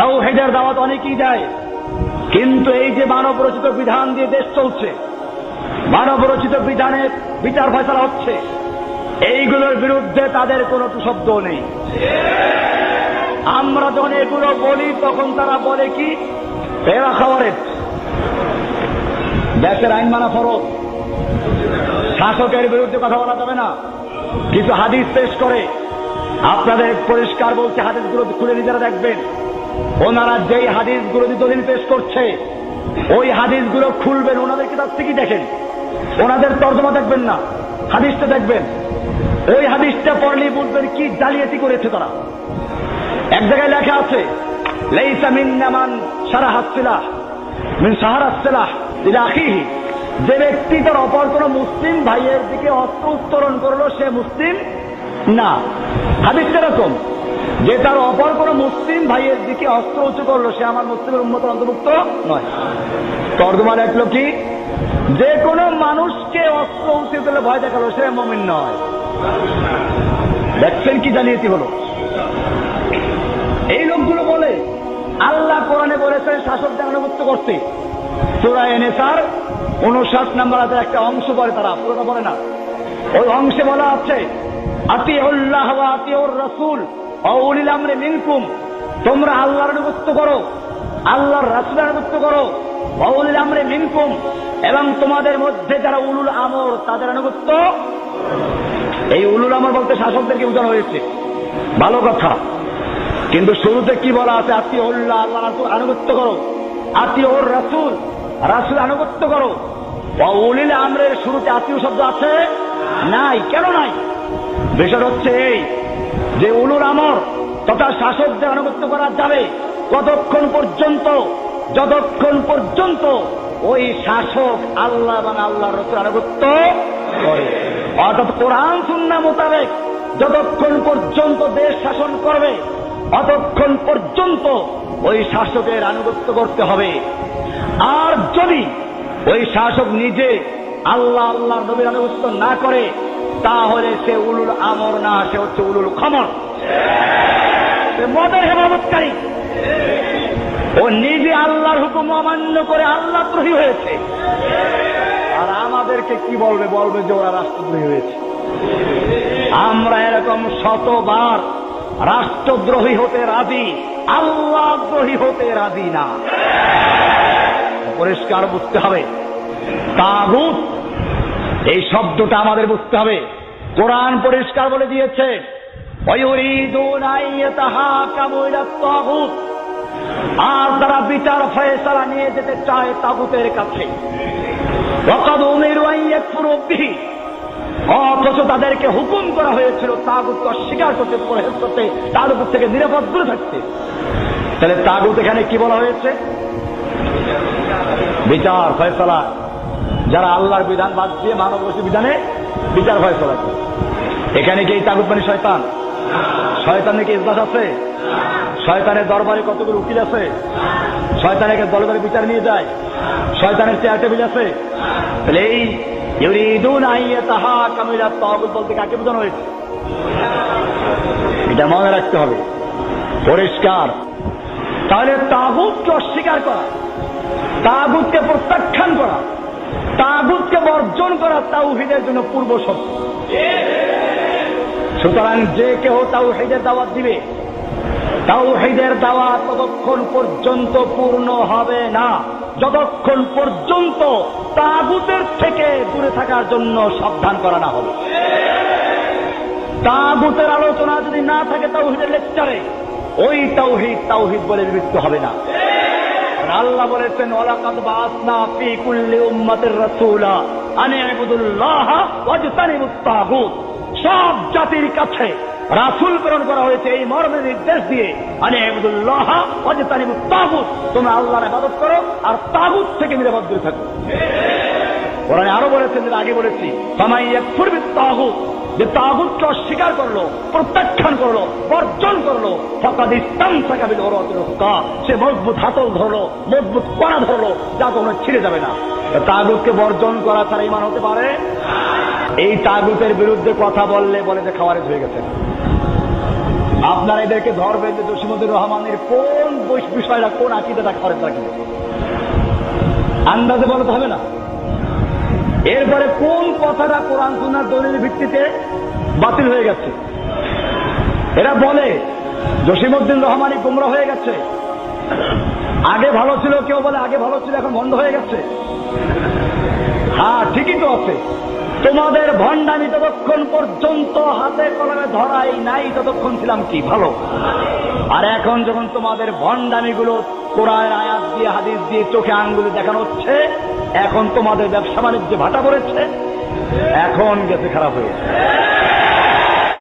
হেজার দাওয়াত অনেকেই দেয়। কিন্তু এই যে মানব রচিত বিধান দিয়ে দেশ চলছে মানব রচিত বিধানে বিচার ফয়সলা হচ্ছে, এইগুলোর বিরুদ্ধে তাদের কোনো শব্দ নেই। আমরা যখন এগুলো বলি, তখন তারা বলে কি? এরা খাবারের দেশের আইন মানা ফরজ। শাসকের বিরুদ্ধে কথা বলা যাবে না। কিছু হাদিস পেশ করে। আপনাদের পরিষ্কার বলছে হাদিসগুলো খুলে নিজেরা দেখবেন। ওনারা যেই হাদিসগুলো দলিল পেশ করছে, ওই হাদিসগুলো খুলবেন, ওনাদের কিতাব থেকেই দেখেন। ওনাদের তর্জমা দেখবেন না, হাদিসটা দেখবেন। ওই হাদিসটা পড়লেই বুঝবেন কি জালিয়াতি করেছে তারা। এক জায়গায় লেখা আছে, লেইসা মিন্নামান সারা হাসছিলাহ মিন সাহারাসিলাহ ইলাখিহি যে ব্যক্তি তার অপর কোন মুসলিম ভাইয়ের দিকে অস্ত্র উত্তোলন করল, সে মুসলিম না। হাদিস এরকম। যে তার অপর কোন মুসলিম ভাইয়ের দিকে অস্ত্র উঁচু করল, সে আমার মুসলিমের উন্মত অন্তর্ভুক্ত নয়। তর্জমা লেখলো কি যে কোনো মানুষকে অস্ত্র উঁচু করলে ভয় দেখাল, সে মমিন নয়। দেখছেন কি জানিয়েছি হলো? এই লোকগুলো বলে, আল্লাহ কোরআনে বলেছেন, শাসক আনুগত্য করতে। সুরা এনেসার উনষাট নাম্বার হাতের একটা অংশ করে তারা, পুরোটা বলে না। ওই অংশে বলা আছে আতি উল্লাহ আতি ওর রসুল। অউলিল আমরে মিনকুম, তোমরা আল্লাহর আনুগত্য করো, আল্লাহর রাসুলের আনুগত্য করো, অউলিল আমরে মিনকুম, এবং তোমাদের মধ্যে যারা উলুল আমর, তাদের আনুগত্য। এই উলুল আমর বলতে শাসকদেরকে বোঝানো হয়েছে। ভালো কথা। কিন্তু শুরুতে কি বলা আছে? আতি উল্লাহ আল্লাহ রাসুল আনুগত্য করো। আতি ওর রাসুল রাসুল আনুগত্য করো। উলিল আমরের শুরুতে আত্মীয় শব্দ আছে? নাই। কেন নাই? বিষয় হচ্ছে এই যে উলুল আমর তথা শাসকদের আনুগত্য করা যাবে কতক্ষণ পর্যন্ত, যতক্ষণ পর্যন্ত ওই শাসক আল্লাহ এবং আল্লাহ রসুল আনুগত্য করে। অর্থাৎ কোরআন সুন্না মোতাবেক যতক্ষণ পর্যন্ত দেশ শাসন করবে, অতক্ষণ পর্যন্ত ওই শাসকের আনুগত্য করতে হবে। আর যদি ওই শাসক নিজে আল্লাহ আল্লাহ নবীর আনুগত্য না করে তাহলে সে উলুল আমর না, সে হচ্ছে উলুল খমর। সে মদের হেফাজতকারী। ও নিজে আল্লাহর হুকুম অমান্য করে আল্লাহ দ্রোহী হয়েছে। আর আমাদেরকে কি বলবে? বলবে যে ওরা রাষ্ট্রদ্রোহী হয়েছে। আমরা এরকম শতবার রাষ্ট্রদ্রোহী হতে রাজি আল্লাহ দ্রোহী হতে রাজি না। পরিষ্কার বুঝতে হবে। তাগুত এই শব্দটা আমাদের বুঝতে হবে। কোরআন পরিষ্কার বলে দিয়েছে আর তারা বিচার ফয়সালা নিয়ে যেতে চায় তাগুতের কাছে। অথচ তাদেরকে হুকুম করা হয়েছিল তাগুতকে অস্বীকার করতে পরহেজ করতে তাগুত থেকে নিরাপদ দূরে থাকতে। তাহলে তাগুত এখানে কি বলা হয়েছে? বিচার, ফয়সলা। যারা আল্লাহর বিধান বাদ দিয়ে মানব বিধানে বিচার ফয়সলা করে এখানে কি তাগুত মানে শয়তান? শয়তানের কি ইজলাস আছে? শয়তানের দরবারে কতগুলো উকিল আছে? শয়তানের দলে দলে বিচার নিয়ে যায়। শয়তানের চেয়ার টেবিল আছে। এই বলতে কাকে বোঝানো হয়েছে? এটা মনে রাখতে হবে। পরিষ্কার। তাহলে তাগুতকে অস্বীকার করা, তাগুতকে প্রত্যাখ্যান করা তাগুতকে বর্জন করা তাওহিদের জন্য পূর্ব শর্ত। সুতরাং যে কেউ তাওহিদের দাওয়াত দিবে, তাওহিদের দাওয়াত ততক্ষণ পর্যন্ত পূর্ণ হবে না। যতক্ষণ পর্যন্ত তাগুতের থেকে দূরে থাকার জন্য সাবধান করা না হবে। তাগুতের আলোচনা যদি না থাকে তাওহিদের লেকচারে, ওই তাওহিদ তাওহিদ বলে বিভক্ত হবে না। আল্লাহ বলেছেন ফি কুল্লি সব জাতির কাছে রাসুল প্রেরণ করা হয়েছে এই মর্মে নির্দেশ দিয়ে, আনি আবদুল্লাহ অজেতানিবুত তাগুত। তোমরা আল্লাহর ইবাদত করো আর তাগুত থেকে নিরাপদ দূরে থাকো। কোরআনে আরও বলেছেন আগে বলেছি সামাই একফুর তাগুত। যে তাগুতকে অস্বীকার করল, প্রত্যাখ্যান করল, বর্জন করল ফকাদ ইসলাম সাকাবিল ওরকা সে মজবুত হাতল ধরলো, মজবুত কড়া ধরলো, যা তোমরা ছিঁড়ে যাবে না। তাগুতকে বর্জন করা ছাড়া ইমান হতে পারে? এই তাগুতের বিরুদ্ধে কথা বললে বলে যে খাওয়ারেজ হয়ে গেছে। আপনারা এদেরকে ধরবেন যে জসিমুদ্দিন রহমানের কোন বিষয়টা, কোন আকিদাটা খরচ রাখবে আন্দাজে বলতে হবে না। এরপরে কোন কথাটা কোরআন সুন্নার দলিলের ভিত্তিতে বাতিল হয়ে গেছে? এরা বলে জসিমুদ্দিন রহমানি গুমরা হয়ে গেছে। আগে ভালো ছিল, কেউ বলে আগে ভালো ছিল, এখন বন্ধ হয়ে গেছে। হ্যাঁ ঠিকই তো আছে। তোমাদের ভণ্ডামি ততক্ষণ পর্যন্ত হাতে কলমে ধরাই নাই, ততক্ষণ ছিলাম কি? ভালো। আর এখন যখন তোমাদের ভণ্ডামি গুলো কোরআন আয়াত দিয়ে, হাদিস দিয়ে চোখে আঙ্গুলি দেখানো হচ্ছে। এখন তোমাদের ব্যবসা বাণিজ্যে ভাটা পড়েছে। এখন গেছে খারাপ হয়ে